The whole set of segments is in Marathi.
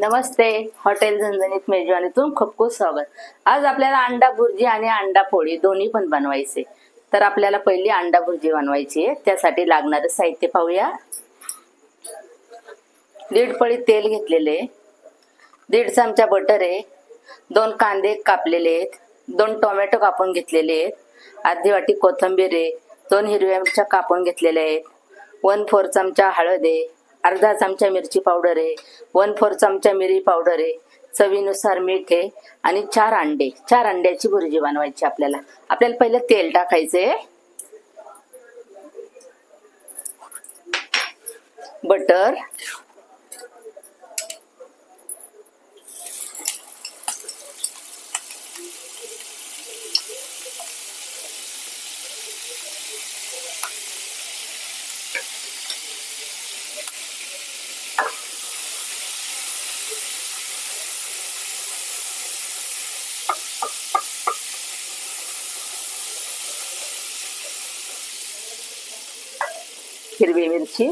नमस्ते. हॉटेल झणझणीत मेजवानीतून खूप खूप स्वागत. आज आपल्याला अंडा भुर्जी आणि अंडा पोळी दोन्ही पण बनवायचे. तर आपल्याला पहिली अंडा भुर्जी बनवायची आहे. त्यासाठी लागणारं साहित्य पाहूया. दीड पळी तेल घेतलेले दीड चमचा बटर आहे. दोन कांदे कापलेले आहेत. दोन टोमॅटो कापून घेतलेले आहेत. अर्धी वाटी कोथिंबीर आहे. दोन हिरव्या मिरच्या कापून घेतलेल्या आहेत. वन फोर चमचा हळद आहे. अर्धा चमचा मिरची पावडर आहे वन फोर चमचा मिरी पावडर आहे चवीनुसार मीठ आहे आणि चार अंडे. चार अंड्याची भुर्जी बनवायची आपल्याला. आपल्याला पहिलं तेल टाकायचंय. बटर हिरवी मिरची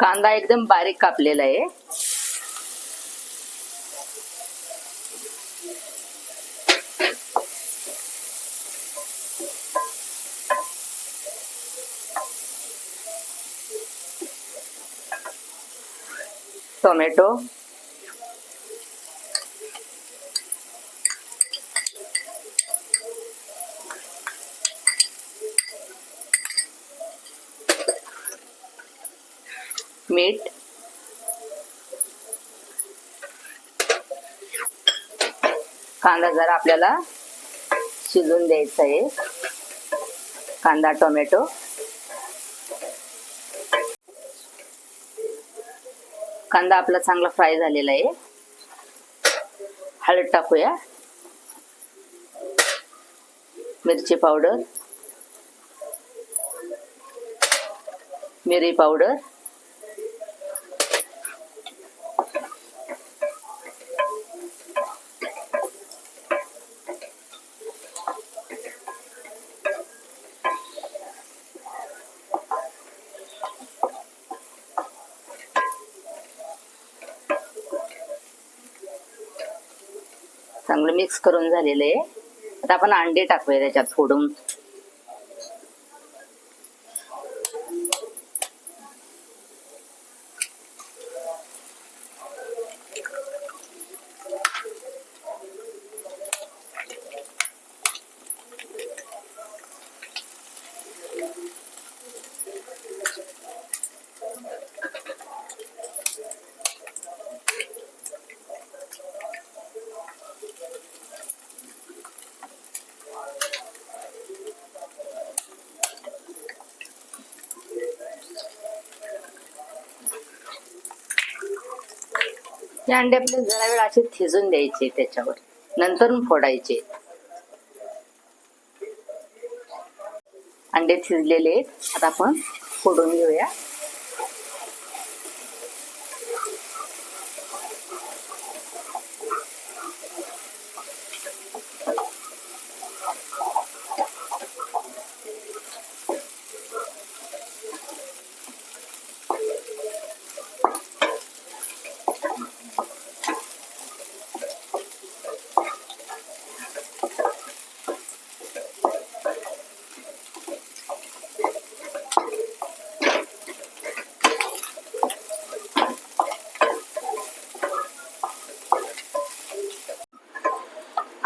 कांदा एकदम बारीक कापलेला आहे. टोमॅटो. मीठ कांदा जरा आपल्याला शिजून द्यायचा आहे. कांदा टोमॅटो. कांदा आपला चांगला फ्राय झालेला आहे. हळद टाकूया. मिरची पावडर. मिरी पावडर. चांगलं मिक्स करून झालेलं आहे. आता आपण अंडे टाकूया त्याच्यात फोडून. हे अंडे आपले जरा वेळ असे थिजून द्यायचे त्याच्यावर. नंतर फोडायचे. अंडे थिजलेले आहेत. आता आपण फोडून घेऊया.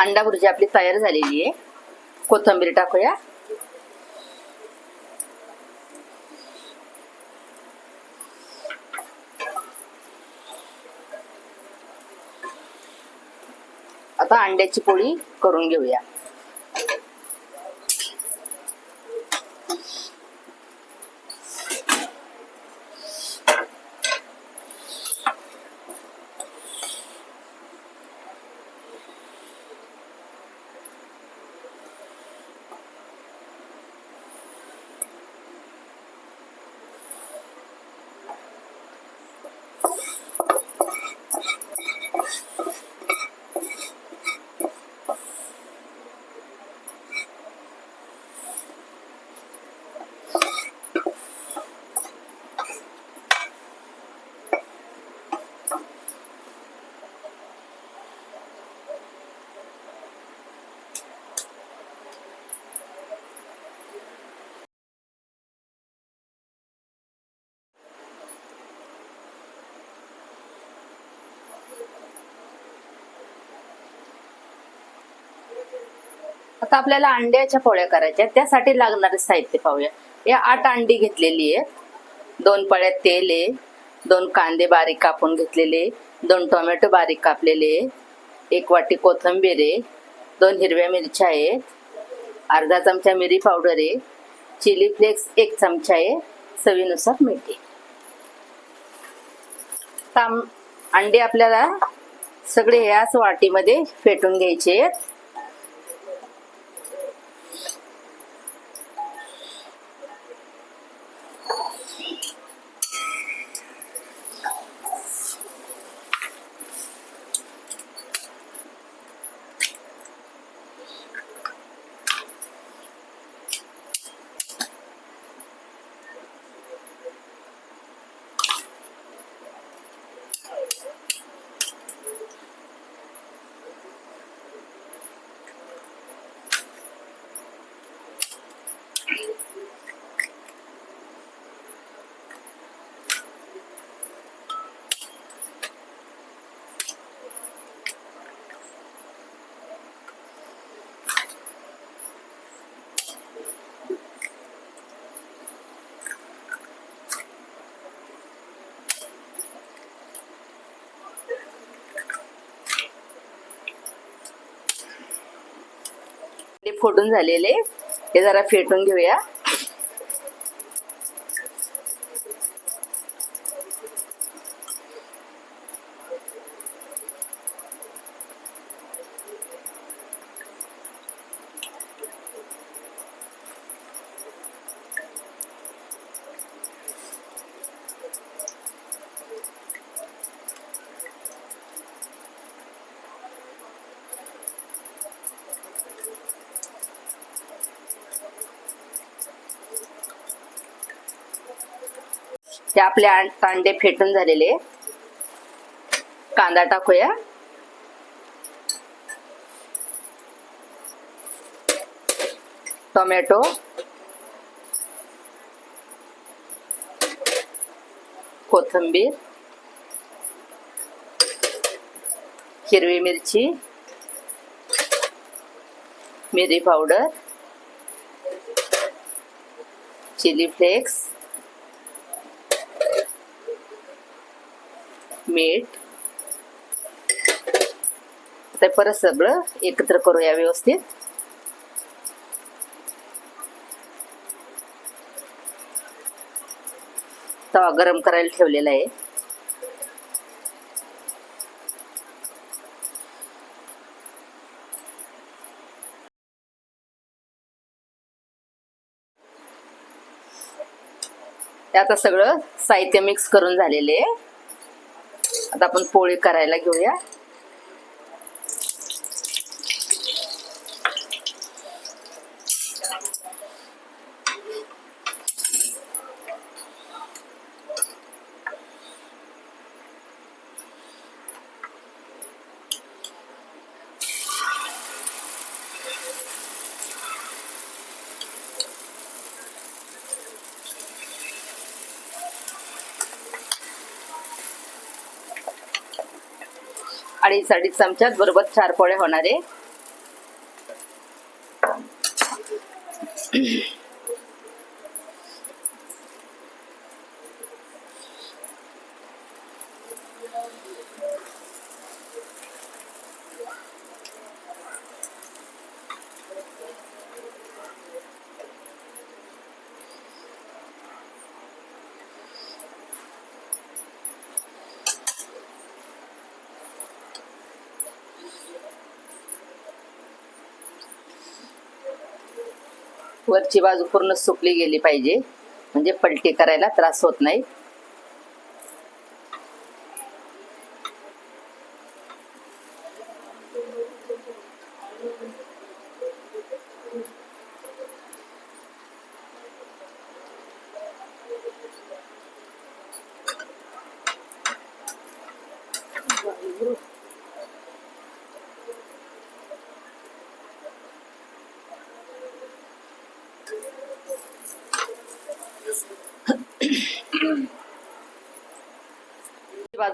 अंडा भुर्जी आपली तयार झालेली आहे. कोथिंबीर टाकूया. आता अंड्याची पोळी करून घेऊया. आता आपल्याला अंड्याच्या पोळ्या करायच्या आहेत. त्यासाठी लागणारे साहित्य पाहूया. या आठ अंडी घेतलेली आहेत दोन पळ्यात तेल आहे. दोन कांदे बारीक कापून घेतलेले दोन टोमॅटो बारीक कापलेले एक वाटी कोथिंबीर आहे. दोन हिरव्या मिरच्या आहेत. अर्धा चमचा मिरी पावडर आहे. चिली फ्लेक्स एक चमचा आहे. चवीनुसार मीठ ताम अंडे आपल्याला सगळे ह्याच वाटीमध्ये फेटून घ्यायचे आहेत. फोडून झालेले. हे जरा फेटून घेऊया. हे आपले आं- फेटून झालेले. कांदा टाकूया. टोमॅटो. कोथिंबीर. हिरवी मिरची. मिरी पावडर. Chilli flakes. मीठ. ते परत सगळं एकत्र करूया व्यवस्थित. तवा गरम करायला ठेवलेला आहे. आता सगळं साहित्य मिक्स करून झालेले आहे. आता आपण पोळी करायला घेऊया. आणि साडी चमच्यात बरोबर चार पोळे होणारे वरची बाजू पूर्ण सुकली गेली पाहिजे. म्हणजे पलटी करायला त्रास होत नाही.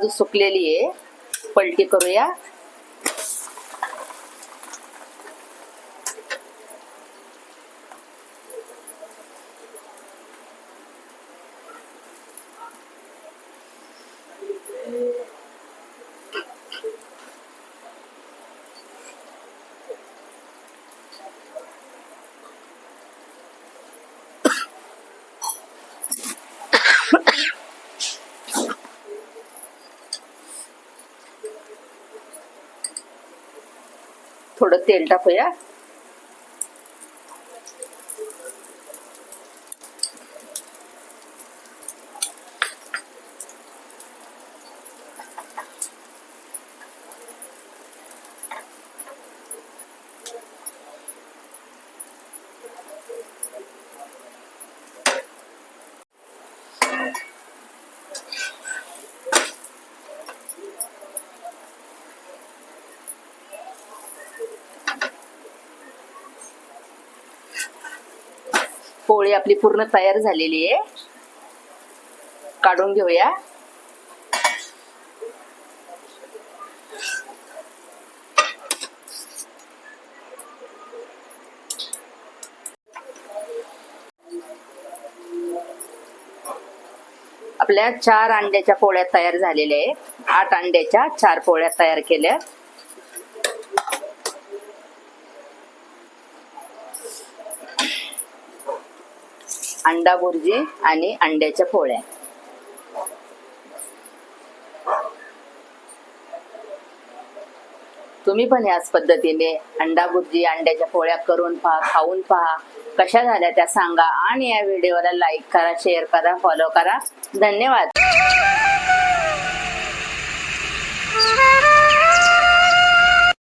बाजू सुकलेली आहे. पलटी करूया. थोडं तेल टाकूया. पोळी आपली पूर्ण तयार झालेली आहे. काढून घेऊया. आपल्या चार अंड्याच्या पोळ्या तयार झालेल्या आहेत. आठ अंड्याच्या चार पोळ्या तयार केल्या. अंडा भुर्जी आणि अंड्याच्या पोळ्या. तुम्ही पण याच पद्धतीने अंडा भुर्जी अंड्याच्या पोळ्या करून पहा खाऊन पहा. कशा झाल्या त्या सांगा. आणि या व्हिडिओला लाईक करा शेअर करा फॉलो करा. धन्यवाद.